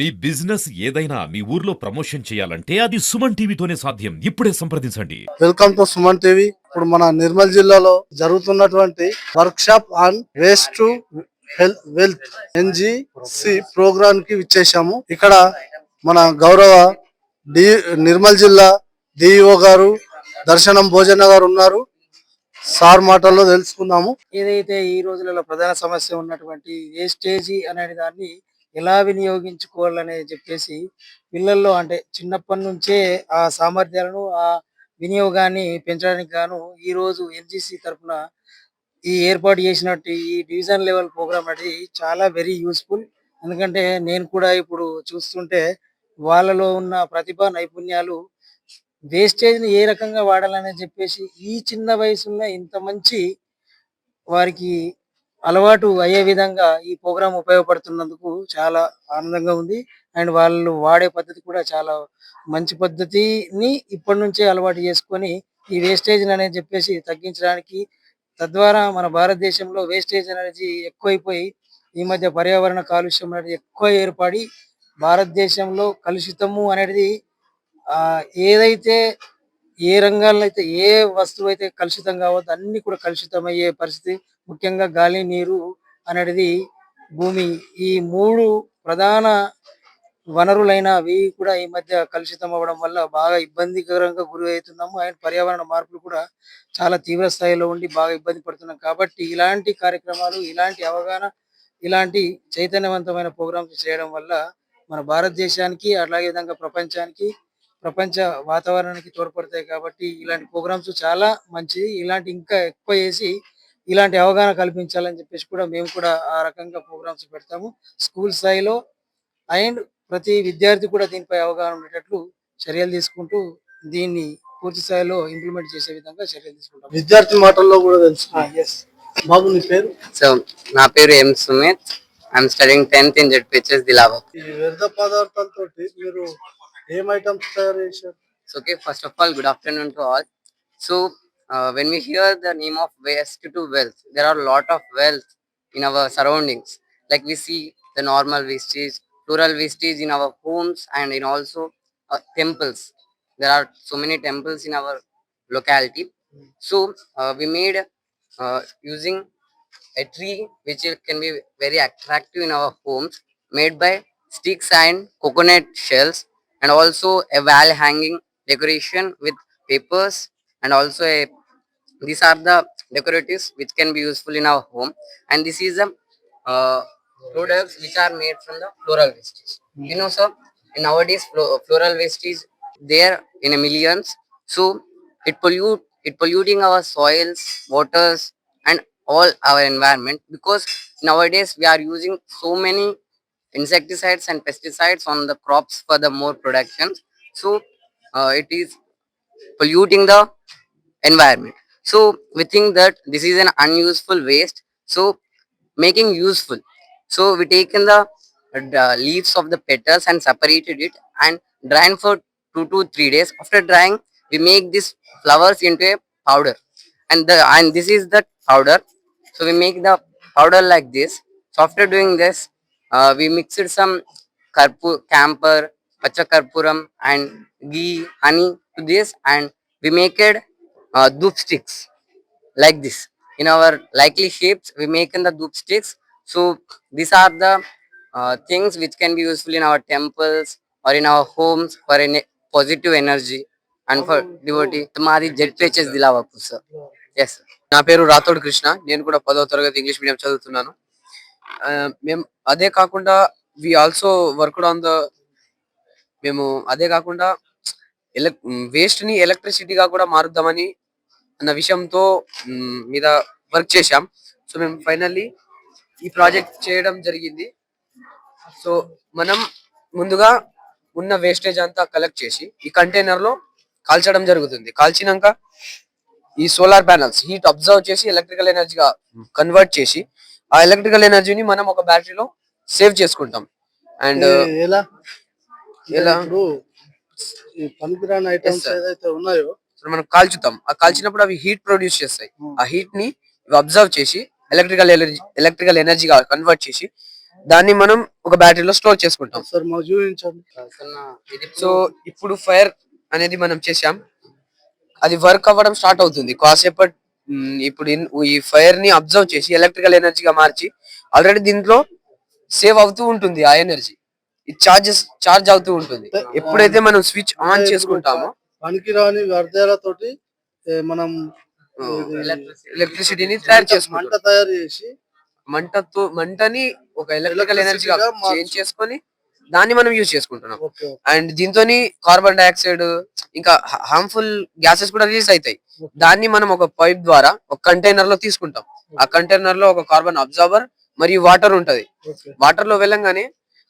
మీ business ఏదైనా మీ ఊర్లో promotion చేయాలంటే అది సుమన్ టీవీతోనే సాధ్యం. ఇప్పుడే సంప్రదించండి. Welcome to Suman TV. ఇప్పుడు మన నిర్మల్ జిల్లాలో జరుగుతున్నటువంటి workshop on waste to wealth NGC ప్రోగ్రామ్కి విచ్చేసాము ఇక్కడ మన గౌరవ డి నిర్మల్ జిల్లా డిఇఓ గారు దర్శనం భోజన గారు ఉన్నారు. సార్ మాటల్లో తెలుసుకుందాము. ఏదైతే ఈ రోజులలో ప్రధాన సమస్య ఉన్నటువంటి వేస్టేజీ అనే దాన్ని ఎలా వినియోగించుకోవాలని చెప్పేసి పిల్లల్లో అంటే చిన్నప్పటి నుంచే ఆ సామర్థ్యాలను ఆ వినియోగాన్ని పెంచడానికి గాను ఈ రోజు ఎన్జిసి తరఫున ఈ ఏర్పాటు చేసినట్టు ఈ డివిజన్ లెవెల్ ప్రోగ్రామ్ అనేది చాలా వెరీ యూస్ఫుల్. ఎందుకంటే నేను కూడా ఇప్పుడు చూస్తుంటే వాళ్ళలో ఉన్న ప్రతిభ నైపుణ్యాలు వేస్టేజ్ని ఏ రకంగా వాడాలని చెప్పేసి ఈ చిన్న వయసులో ఇంత మంచి వారికి అలవాటు అయ్యే విధంగా ఈ ప్రోగ్రాం ఉపయోగపడుతున్నందుకు చాలా ఆనందంగా ఉంది. అండ్ వాళ్ళు వాడే పద్ధతి కూడా చాలా మంచి పద్ధతిని ఇప్పటి నుంచే అలవాటు చేసుకొని ఈ వేస్టేజ్ అనేది చెప్పేసి తగ్గించడానికి తద్వారా మన భారతదేశంలో వేస్టేజ్ ఎనర్జీ ఎక్కువైపోయి ఈ మధ్య పర్యావరణ కాలుష్యం అనేది ఎక్కువ ఏర్పడి భారతదేశంలో కలుషితము అనేది ఆ ఏదైతే ఏ రంగాల్లో అయితే ఏ వస్తువు అయితే కలుషితం కావద్దు అన్ని కూడా కలుషితం అయ్యే పరిస్థితి ముఖ్యంగా గాలి నీరు అనేది భూమి. ఈ మూడు ప్రధాన వనరులైనవి కూడా ఈ మధ్య కలుషితం అవ్వడం వల్ల బాగా ఇబ్బందికరంగా గురి అవుతున్నాము అండ్ పర్యావరణ మార్పులు కూడా చాలా తీవ్ర స్థాయిలో ఉండి బాగా ఇబ్బంది పడుతున్నాం. కాబట్టి ఇలాంటి కార్యక్రమాలు ఇలాంటి అవగాహన ఇలాంటి చైతన్యవంతమైన ప్రోగ్రామ్స్ చేయడం వల్ల మన భారతదేశానికి అలాగే విధంగా ప్రపంచానికి ప్రపంచ వాతావరణానికి తోడ్పడతాయి కాబట్టి ఇలాంటి ప్రోగ్రామ్స్ చాలా మంచిది ఇలాంటి ఇంకా ఎక్కువ చేసి ఇలాంటి అవగాహన కల్పించాలని చెప్పేసి కూడా మేము కూడా ఆ రకంగా ప్రోగ్రామ్స్ పెడతాము. స్కూల్ స్థాయిలో అండ్ ప్రతి విద్యార్థి కూడా దీనిపై అవగాహన ఉండేటట్లు చర్యలు తీసుకుంటూ దీన్ని పూర్తి స్థాయిలో ఇంప్లిమెంట్ చేసే విధంగా చర్యలు తీసుకుంటాం విద్యార్థి మాటల్లో కూడా తెలుసుకుందాం. ఎస్ బాబు నీ పేరు? సో నా పేరు M Sumit. I'm studying tenth in ZPHS Dilawar ఈ వ్యర్థ పదార్థాలతో మీరు ఏం ఐటమ్స్ తయారు చేశారు so okay first of all good afternoon to all so when we hear the name of waste to wealth there are a lot of wealth in our surroundings like we see the normal wastage plural wastage in our homes and in also uh, temples there are so many temples in our locality so uh, we made uh, using a tree which it can be very attractive in our homes made by sticks and coconut shells and also a wall hanging decoration with papers. And also a these are the decoratives which can be useful in our home. And this is a uh, products which are made from the floral wastage you know sir nowadays flo- floral is there in a millions. So it pollute it polluting our soils waters and all our environment because nowadays we are using so many insecticides and pesticides on the crops for the more productions so uh, it is polluting the environment. So we think that this is an unuseful waste. So making useful. So we taken the uh, leaves of the petals and separated it and drying for two to three days. After drying we make these flowers into a powder. And the and this is the powder. So we make the powder like this. So after doing this we mixed some karpu camphor pacha karpuram and ghee honey to this and we make it uh, doop sticks like this in our likely shapes we make in the doop sticks so these are the uh, things which can be useful in our temples or in our homes for a positive energy and for devotee madi jphs dilawapur sir yes sir. నా పేరు రాథోడ్ కృష్ణ నేను కూడా పదవ తరగతి English medium చదువుతున్నాను మేము అదే కాకుండా we also worked on the మేము అదే కాకుండా ఎలక్ వేస్ట్ని ఎలక్ట్రిసిటీగా కూడా మారుద్దామని అన్న విషయంతో మీద వర్క్ చేశాం. సో మేము ఫైనల్లీ ఈ ప్రాజెక్ట్ చేయడం జరిగింది. సో మనం ముందుగా ఉన్న వేస్టేజ్ అంతా కలెక్ట్ చేసి ఈ కంటైనర్లో కాల్చడం జరుగుతుంది. కాల్చినాక ఈ సోలార్ ప్యానల్స్ హీట్ అబ్జర్వ్ చేసి ఎలక్ట్రికల్ ఎనర్జీగా కన్వర్ట్ చేసి ఆ ఎలక్ట్రికల్ ఎనర్జీని మనం ఒక బ్యాటరీలో సేవ్ చేసుకుంటాం. అండ్ ఏ- ఎలా? ఎలా? ఇప్పుడు ఈ పనికిరాని ఐటమ్స్. ఏదైతే ఉన్నాయో మనం కాల్చుతాం. ఆ కాల్చినప్పుడు అవి హీట్ ప్రొడ్యూస్ చేస్తాయి. ఆ హీట్ని అబ్జర్వ్ చేసి ఎలక్ట్రికల్ ఎనర్జీ ఎలక్ట్రికల్ ఎనర్జీగా కన్వర్ట్ చేసి దాన్ని మనం ఒక బ్యాటరీలో స్టోర్ చేసుకుంటాం. సో ఇప్పుడు ఫైర్ అనేది మనం చేసాం అది వర్క్ అవ్వడం స్టార్ట్ అవుతుంది. కాసేపటి ఇప్పుడు ఈ ఫైర్ని అబ్జర్వ్ చేసి ఎలక్ట్రికల్ ఎనర్జీగా మార్చి ఆల్రెడీ దీంట్లో సేవ్ అవుతూ ఉంటుంది ఆ ఎనర్జీ. ఇది చార్జెస్ చార్జ్ అవుతూ ఉంటుంది. ఎప్పుడైతే మనం స్విచ్ ఆన్ చేసుకుంటామో పనికిరాని వ్యర్థాలతోటి మనం ఎలక్ట్రిసిటీని తయారు మంట చేసుకుంటాం. తయారు చేసి మంటతో మంటని ఒక ఎలక్ట్రికల్ ఎనర్జీగా చేంజ్ చేసుకొని దాన్ని మనం యూజ్ చేసుకుంటున్నాం. అండ్ దీంతో కార్బన్ డైఆక్సైడ్ ఇంకా హార్మ్ఫుల్ గ్యాసెస్ కూడా రిలీజ్ అవుతాయి. దాన్ని మనం ఒక పైప్ ద్వారా ఒక కంటైనర్లో తీసుకుంటాం. ఆ కంటైనర్లో ఒక కార్బన్ అబ్జార్బర్ మరియు వాటర్ ఉంటది. వాటర్లో వెళ్ళంగానే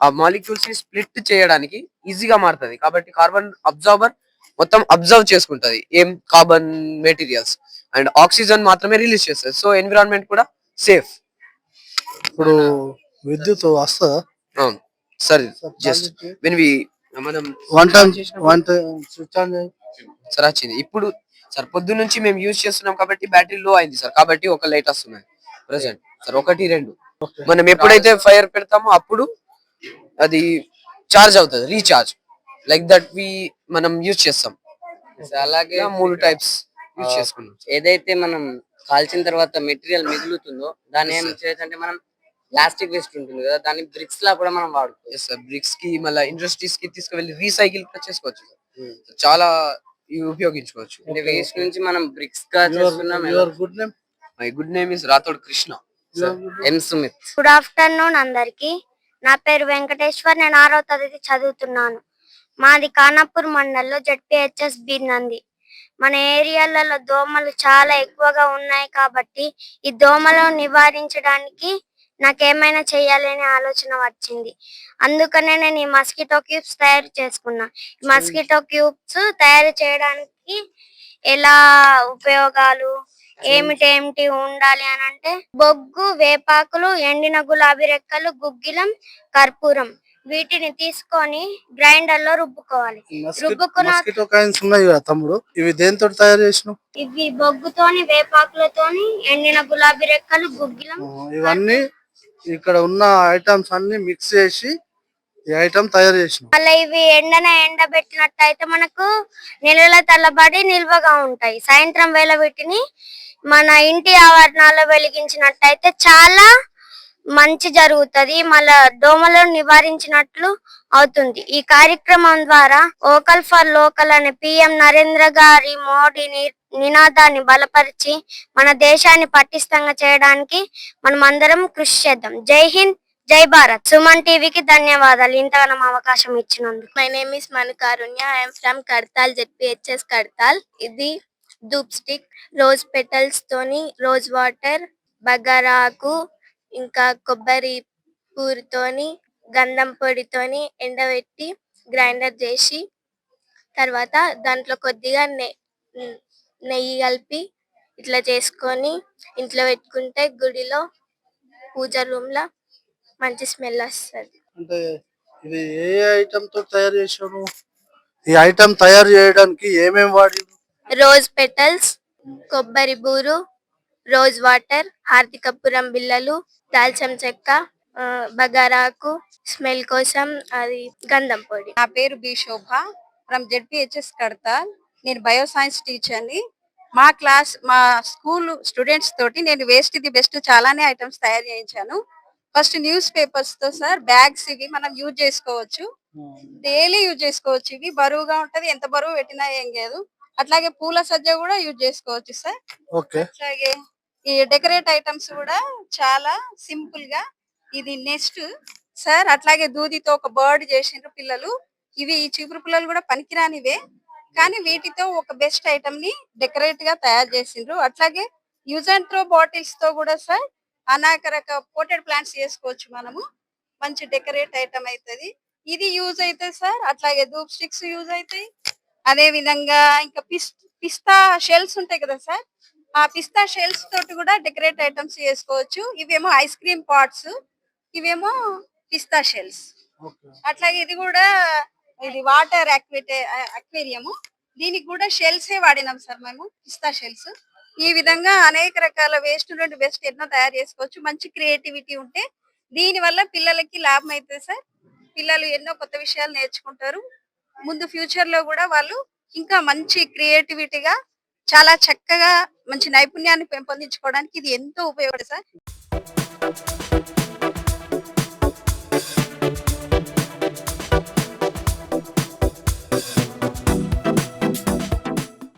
ఆ మాలిక్యూల్స్ని స్ప్లిట్ చేయడానికి ఈజీగా మారుతుంది. కాబట్టి కార్బన్ అబ్జార్బర్ మొత్తం అబ్జర్వ్ చేసుకుంటది. ఏం? కార్బన్ మెటీరియల్స్ అండ్ ఆక్సిజన్ మాత్రమే రిలీజ్ చేస్తుంది. సో ఎన్విరాన్మెంట్ కూడా సేఫ్ ఇప్పుడు విద్యుత్ వస్తుందా? అవును. సరే జస్ట్ వెన్ వి మనం one time one time switch on sir ఇప్పుడు సార్ పొద్దు నుంచి మేము యూజ్ చేస్తున్నాం కాబట్టి బ్యాటరీ లో అయింది సార్. కాబట్టి ఒక లైట్ వస్తుంది ప్రెసెంట్ సార్ ఒకటి రెండు. మనం ఎప్పుడైతే ఫైర్ పెడతామో అప్పుడు అది చార్జ్ అవుతుంది రీఛార్జ్ లైక్ దట్ వి మనం యూజ్ చేస్తాం. అలాగే మూడు టైప్స్ యూజ్ చేసుకున్నాం. ఏదైతే మనం కాల్చిన తర్వాత మెటీరియల్ మిగులుతుందో దాన్ని ఏం చేయొచ్చంటే మనం ప్లాస్టిక్ వేస్ట్ ఉంటుంది కదా దాన్ని బ్రిక్స్ లా కూడా మనం వాడుకోవచ్చు. బ్రిక్స్కి మళ్ళీ ఇండస్ట్రీస్కి తీసుకువెళ్ళి రీసైకిల్ కూడా చేసుకోవచ్చు sir. చాలా ఉపయోగించుకోవచ్చు. అంటే వేస్ట్ నుంచి మనం బ్రిక్స్గా చేస్తున్నాం your good name my good name is Rathod Krishna M Sumit good afternoon అందరికి. నా పేరు వెంకటేశ్వర్. నేను ఆరో తరగతి చదువుతున్నాను. మాది ఖానాపూర్ మండలంలో జడ్పిహెచ్ఎస్ బి నంది. మన ఏరియాలలో దోమలు చాలా ఎక్కువగా ఉన్నాయి కాబట్టి ఈ దోమలను నివారించడానికి నాకేమైనా చేయాలనే ఆలోచన వచ్చింది. అందుకనే నేను ఈ మస్కిటో క్యూబ్స్ తయారు చేసుకున్నా. మస్కిటో క్యూబ్స్ తయారు చేయడానికి ఎలా ఉపయోగాలు ఏమిటేమిటి ఉండాలి అని అంటే బొగ్గు వేపాకులు ఎండిన గులాబీ రెక్కలు గుగ్గిలం కర్పూరం. వీటిని తీసుకొని గ్రైండర్లో రుబ్బుకోవాలి రుబ్బుకున్న తమ్ముడు? ఇవి దేంతో తయారు చేసినావు? ఇవి బొగ్గుతోని వేపాకులతోని ఎండిన గులాబీ రెక్కలు గుగ్గిలం ఇవన్నీ ఇక్కడ ఉన్న ఐటమ్స్ అన్ని మిక్స్ చేసి ఈ ఐటమ్ తయారు చేసిన. మళ్ళీ ఇవి ఎండన ఎండబెట్టినట్టయితే మనకు నెలల తల్లబడి నిల్వగా ఉంటాయి. సాయంత్రం వేళ వీటిని మన ఇంటి ఆవరణాల్లో వెలిగించినట్టయితే చాలా మంచి జరుగుతది మళ్ళా దోమలను నివారించినట్లు అవుతుంది. ఈ కార్యక్రమం ద్వారా ఓకల్ ఫర్ లోకల్ అనే పిఎం నరేంద్ర గారి మోడీ ని- నినాదాన్ని బలపరిచి మన దేశాన్ని పటిష్టంగా చేయడానికి మనం అందరం కృషి చేద్దాం. జై హింద్ జై భారత్. సుమన్ టీవీకి ధన్యవాదాలు. ఇంతగానం అవకాశం ఇచ్చినందుకు. My name is Manukarunya I'm from Kadtal ZPHS Kadthal. ఇది ధూప్ స్టిక్ రోజ్ పెటల్స్ తోని రోజ్ వాటర్ బగారాకు ఇంకా కొబ్బరి పూరితోని గంధం పొడితోని ఎండబెట్టి గ్రైండర్ చేసి తర్వాత దాంట్లో కొద్దిగా నె- నెయ్యి కలిపి ఇట్లా చేసుకొని ఇంట్లో పెట్టుకుంటే గుడిలో పూజ రూమ్లో మంచి స్మెల్ వస్తుంది. అంటే ఇది ఏ ఐటమ్తో తయారు ఈ ఐటమ్ తయారు చేయడానికి ఏమేమి వాడి రోజ్ పెటల్స్ కొబ్బరి బూరు రోజ్ వాటర్ హార్దికపురం బిళ్ళలు దాల్చం చెక్క ఆ, బగారాకు స్మెల్ కోసం అది గంధం పొడి. నా పేరు B Shobha from ZPHS Kadathal. నేను బయో సైన్స్ టీచర్ని. మా క్లాస్ మా స్కూల్ స్టూడెంట్స్ తోటి నేను వేస్ట్ ది బెస్ట్ చాలానే ఐటమ్స్ తయారు చేయించాను. ఫస్ట్ న్యూస్ పేపర్స్తో సార్ బ్యాగ్స్ ఇవి మనం యూజ్ చేసుకోవచ్చు. డైలీ యూజ్ చేసుకోవచ్చు. ఇవి బరువుగా ఉంటది ఎంత బరువు పెట్టినా ఏం లేదు. అట్లాగే పూల సజ్జ కూడా యూజ్ చేసుకోవచ్చు సార్. ఓకే. అట్లాగే ఈ డెకరేట్ ఐటమ్స్ కూడా చాలా సింపుల్గా ఇది నెక్స్ట్ సార్ అట్లాగే దూదితో ఒక బర్డ్ చేసిండ్రు పిల్లలు. ఇవి ఈ చీపురు పిల్లలు కూడా పనికిరానివే. కానీ వీటితో ఒక బెస్ట్ ఐటమ్ని డెకరేట్గా తయారు చేసిండ్రు. అట్లాగే యూజ్ అండ్ త్రో బాటిల్స్తో కూడా సార్ అనేక రక పోటెడ్ ప్లాంట్స్ చేసుకోవచ్చు మనము. మంచి డెకరేట్ ఐటమ్ అవుతుంది ఇది యూజ్ అవుతాయి సార్ అట్లాగే ధూప్ స్టిక్స్ యూజ్ అవుతాయి అదే విధంగా ఇంకా పిస్ పిస్తా షెల్స్ ఉంటాయి కదా సార్ ఆ పిస్తా షెల్స్ తోటి కూడా డెకరేట్ ఐటమ్స్ చేసుకోవచ్చు. ఇవేమో ఐస్ క్రీమ్ పాట్స్ ఇవేమో పిస్తా షెల్స్ అట్లాగే ఇది కూడా ఇది వాటర్ యాక్విటే అక్వేరియము దీనికి కూడా షెల్స్ ఏ వాడినాం సార్ మేము పిస్తా షెల్స్ ఈ విధంగా అనేక రకాల వేస్ట్ నుండి బెస్ట్ ఎన్నో తయారు చేసుకోవచ్చు. మంచి క్రియేటివిటీ ఉంటే దీని వల్ల పిల్లలకి లాభం అవుతుంది సార్. పిల్లలు ఎన్నో కొత్త విషయాలు నేర్చుకుంటారు. ముందు ఫ్యూచర్లో కూడా వాళ్ళు ఇంకా మంచి క్రియేటివిటీగా చాలా చక్కగా మంచి నైపుణ్యాన్ని పెంపొందించుకోవడానికి ఇది ఎంతో ఉపయోగపడుతుంది సార్.